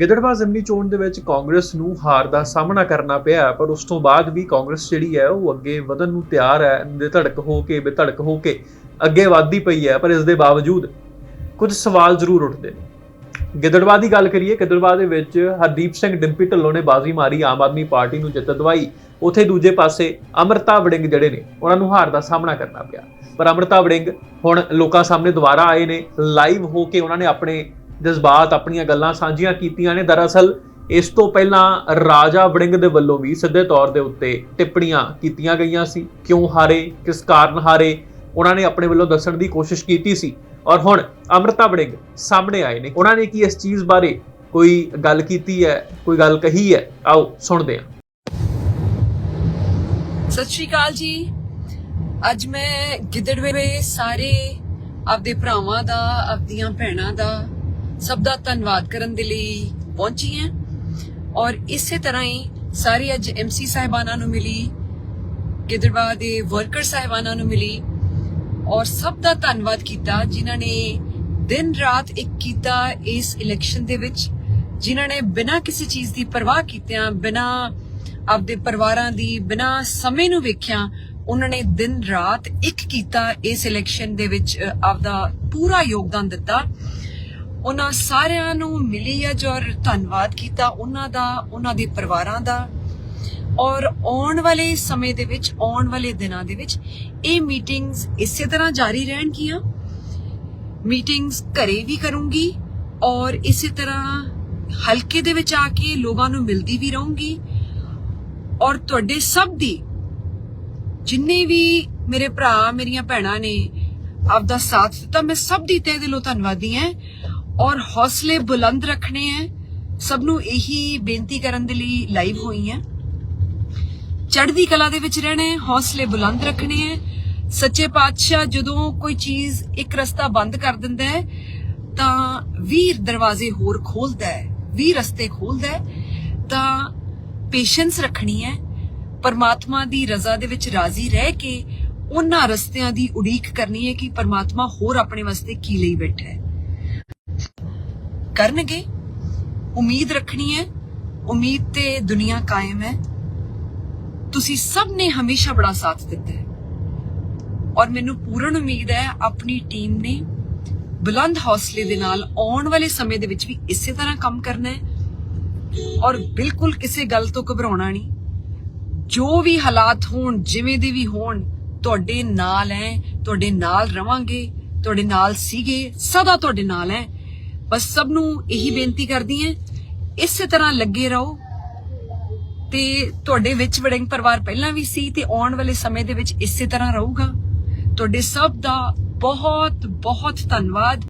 ਗਿੱਦੜਵਾ ਜ਼ਿਮਨੀ ਚੋਣ ਦੇ ਵਿੱਚ ਕਾਂਗਰਸ ਨੂੰ ਹਾਰ ਦਾ ਸਾਹਮਣਾ ਕਰਨਾ ਪਿਆ, ਪਰ ਉਸ ਤੋਂ ਬਾਅਦ ਵੀ ਕਾਂਗਰਸ ਜਿਹੜੀ ਹੈ ਉਹ ਅੱਗੇ ਵਧਣ ਨੂੰ ਤਿਆਰ ਹੈ ਦੇ ਹੋ ਕੇ, ਬੇਧੜਕ ਹੋ ਕੇ ਅੱਗੇ ਵਧਦੀ ਪਈ ਹੈ, ਪਰ ਇਸ ਦੇ ਬਾਵਜੂਦ ਕੁਝ ਸਵਾਲ ਜ਼ਰੂਰ ਉੱਠਦੇ ਨੇ। ਗਿੱਦੜਵਾ ਦੀ ਗੱਲ ਕਰੀਏ ਗਿੱਦੜਵਾ ਦੇ ਵਿੱਚ ਹਰਦੀਪ ਸਿੰਘ ਡਿੰਪੀ ਢੱਲੋਂ ਨੇ ਬਾਜ਼ੀ ਮਾਰੀ, ਆਮ ਆਦਮੀ ਪਾਰਟੀ ਨੂੰ ਜਿੱਤ ਦਵਾਈ। ਉਥੇ ਦੂਜੇ ਪਾਸੇ ਅਮਰਤਾ ਵੜਿੰਗ ਜਿਹੜੇ ਨੇ, ਉਹਨਾਂ ਨੂੰ ਹਾਰ ਦਾ ਸਾਹਮਣਾ ਕਰਨਾ ਪਿਆ। ਪਰ ਅਮਰਤਾ ਵੜਿੰਗ ਹੁਣ ਲੋਕਾਂ ਸਾਹਮਣੇ ਦੁਬਾਰਾ ਆਏ ਨੇ, ਲਾਈਵ ਹੋ ਕੇ ਉਹਨਾਂ ਨੇ ਆਪਣੇ ਜਜ਼ਬਾਤ ਆਪਣੀਆਂ ਗੱਲਾਂ ਸਾਂਝੀਆਂ ਕੀਤੀਆਂ ਨੇ। ਦਰਅਸਲ, ਇਸ ਤੋਂ ਪਹਿਲਾਂ ਰਾਜਾ ਵੜਿੰਗ ਦੇ ਵੱਲੋਂ ਵੀ ਸਿੱਧੇ ਤੌਰ ਦੇ ਉੱਤੇ ਟਿੱਪਣੀਆਂ ਕੀਤੀਆਂ ਗਈਆਂ ਸੀ। ਕਿਉਂ ਹਾਰੇ? ਕਿਸ ਕਾਰਨ ਹਾਰੇ? ਉਹਨਾਂ ਨੇ ਆਪਣੇ ਵੱਲੋਂ ਦੱਸਣ ਦੀ ਕੋਸ਼ਿਸ਼ ਕੀਤੀ ਸੀ। ਔਰ ਹੁਣ ਅਮਰਤਾ ਵੜਿੰਗ ਸਾਹਮਣੇ ਆਏ ਨੇ। ਉਹਨਾਂ ਨੇ ਕੀ ਇਸ ਚੀਜ਼ ਬਾਰੇ ਕੋਈ ਗੱਲ ਕੀਤੀ ਹੈ? ਕੋਈ ਗੱਲ ਕਹੀ ਹੈ? ਆਓ, ਸੁਣਦੇ ਹਾਂ। ਸਤਿ ਸ਼੍ਰੀ ਅਕਾਲ ਜੀ। ਅੱਜ ਮੈਂ ਗਿੱਦੜਵੇ ਸਾਰੇ ਆਪਦੇ ਭਰਾਵਾਂ ਦਾ, ਆਪਦੀਆਂ ਭੈਣਾਂ ਦਾ ਸਭ ਦਾ ਧੰਨਵਾਦ ਕਰਨ ਦੇ ਲਈ ਪਹੁੰਚੀ ਹਾਂ। ਔਰ ਇਸੇ ਤਰ੍ਹਾਂ ਹੀ ਸਾਰੀ ਅੱਜ ਐਮਸੀ ਸਾਹਿਬਾਨਾਂ ਨੂੰ ਮਿਲੀ ਗਿੱਦੜਵਾ ਦੇ ਵਰਕਰ ਸਾਹਿਬਾਨਾਂ ਨੂੰ ਮਿਲੀ ਔਰ ਸਭ ਦਾ ਧੰਨਵਾਦ ਕੀਤਾ, ਜਿਨ੍ਹਾਂ ਨੇ ਦਿਨ ਰਾਤ ਇੱਕ ਕੀਤਾ ਇਸ ਇਲੈਕਸ਼ਨ ਦੇ ਵਿੱਚ, ਜਿਨ੍ਹਾਂ ਨੇ ਬਿਨਾਂ ਕਿਸੇ ਚੀਜ਼ ਦੀ ਪਰਵਾਹ ਕੀਤਿਆਂ, ਬਿਨਾਂ ਆਪਦੇ ਪਰਿਵਾਰਾਂ ਦੀ, ਬਿਨਾਂ ਸਮੇਂ ਨੂੰ ਵੇਖਿਆ, ਉਹਨਾਂ ਨੇ ਦਿਨ ਰਾਤ ਇੱਕ ਕੀਤਾ ਇਸ ਇਲੈਕਸ਼ਨ ਦੇ ਵਿੱਚ ਆਪਦਾ ਪੂਰਾ ਯੋਗਦਾਨ ਦਿੱਤਾ। ਉਹਨਾਂ ਸਾਰਿਆਂ ਨੂੰ ਮਿਲੀ ਅੱਜ ਔਰ ਧੰਨਵਾਦ ਕੀਤਾ ਉਹਨਾਂ ਦਾ, ਉਹਨਾਂ ਦੇ ਪਰਿਵਾਰਾਂ ਦਾ। ਔਰ ਆਉਣ ਵਾਲੇ ਸਮੇਂ ਦੇ ਵਿੱਚ, ਆਉਣ ਵਾਲੇ ਦਿਨਾਂ ਦੇ ਵਿੱਚ ਇਹ ਮੀਟਿੰਗਸ ਇਸੇ ਤਰ੍ਹਾਂ ਜਾਰੀ ਰਹਿਣਗੀਆਂ। ਮੀਟਿੰਗਸ ਘਰੇ ਵੀ ਕਰੂੰਗੀ ਔਰ ਇਸੇ ਤਰ੍ਹਾਂ ਹਲਕੇ ਦੇ ਵਿੱਚ ਆ ਕੇ ਲੋਕਾਂ ਨੂੰ ਮਿਲਦੀ ਵੀ ਰਹੂੰਗੀ। ਔਰ ਤੁਹਾਡੇ ਸਭ ਦੀ ਜਿੰਨੇ ਵੀ ਮੇਰੇ ਭਰਾ, ਮੇਰੀਆਂ ਭੈਣਾਂ ਨੇ, ਆਪਦਾ ਸਾਥ ਦਿੱਤਾ, ਮੈਂ ਸਭ ਦੀ ਤਹਿ ਦਿਲੋਂ ਧੰਨਵਾਦੀ ਹਾਂ। ਔਰ ਹੌਸਲੇ ਬੁਲੰਦ ਰੱਖਣੇ ਹੈ। ਸਭ ਨੂੰ ਇਹੀ ਬੇਨਤੀ ਕਰਨ ਦੇ ਲਈ ਲਾਈਵ ਹੋਈ ਹੈ। ਚੜ੍ਹਦੀ ਕਲਾ ਦੇ ਵਿੱਚ ਰਹਿਣਾ ਹੈ, ਹੌਸਲੇ ਬੁਲੰਦ ਰੱਖਣੇ ਹੈ। ਸੱਚੇ ਪਾਤਸ਼ਾਹ ਜਦੋਂ ਕੋਈ ਚੀਜ਼ ਇੱਕ ਰਸਤਾ ਬੰਦ ਕਰ ਦਿੰਦਾ ਹੈ, ਤਾਂ 20 ਦਰਵਾਜ਼ੇ ਹੋਰ ਖੋਲਦਾ ਹੈ 20 ਰਸਤੇ ਖੋਲਦਾ ਹੈ। ਤਾਂ ਪੇਸ਼ੈਂਸ ਰੱਖਣੀ ਹੈ। ਪਰਮਾਤਮਾ ਦੀ ਰਜ਼ਾ ਦੇ ਵਿੱਚ ਰਾਜ਼ੀ ਰਹਿ ਕੇ ਉਹਨਾਂ ਰਸਤਿਆਂ ਦੀ ਉਡੀਕ ਕਰਨੀ ਹੈ ਕਿ ਪਰਮਾਤਮਾ ਹੋਰ ਆਪਣੇ ਵਾਸਤੇ ਕੀ ਲਈ ਬੈਠਾ ਹੈ। ਕਰਨਗੇ। ਉਮੀਦ ਰੱਖਣੀ ਹੈ। ਉਮੀਦ ਤੇ ਦੁਨੀਆ ਕਾਇਮ ਹੈ। ਤੁਸੀਂ ਸਭ ਨੇ ਹਮੇਸ਼ਾ ਬੜਾ ਸਾਥ ਦਿੱਤਾ ਹੈ। ਔਰ ਮੈਨੂੰ ਪੂਰਨ ਉਮੀਦ ਹੈ, ਆਪਣੀ ਟੀਮ ਨੇ ਬੁਲੰਦ ਹੌਸਲੇ ਦੇ ਨਾਲ ਆਉਣ ਵਾਲੇ ਸਮੇਂ ਦੇ ਵਿੱਚ ਵੀ ਇਸੇ ਤਰ੍ਹਾਂ ਕੰਮ ਕਰਨਾ ਹੈ। ਔਰ ਬਿਲਕੁਲ ਕਿਸੇ ਗੱਲ ਤੋਂ ਘਬਰਾਉਣਾ ਨਹੀਂ। ਜੋ ਵੀ ਹਾਲਾਤ ਹੋਣ, ਜਿਵੇਂ ਦੇ ਵੀ ਹੋਣ, ਤੁਹਾਡੇ ਨਾਲ ਐ ਤੁਹਾਡੇ ਨਾਲ ਰਵਾਂਗੇ, ਤੁਹਾਡੇ ਨਾਲ ਸੀਗੇ, ਸਦਾ ਤੁਹਾਡੇ ਨਾਲ ਐ ਬਸ ਸਭ ਨੂੰ ਇਹੀ ਬੇਨਤੀ ਕਰਦੀ ਹਾਂ, ਇਸੇ ਤਰ੍ਹਾਂ ਲੱਗੇ ਰਹੋ। ਤੇ ਤੁਹਾਡੇ ਵਿੱਚ ਵੜਿੰਗ ਪਰਿਵਾਰ ਪਹਿਲਾਂ ਵੀ ਸੀ ਤੇ ਆਉਣ ਵਾਲੇ ਸਮੇਂ ਦੇ ਵਿੱਚ ਇਸੇ ਤਰ੍ਹਾਂ ਰਹੂਗਾ। ਤੁਹਾਡੇ ਸਭ ਦਾ ਬਹੁਤ ਬਹੁਤ ਧੰਨਵਾਦ।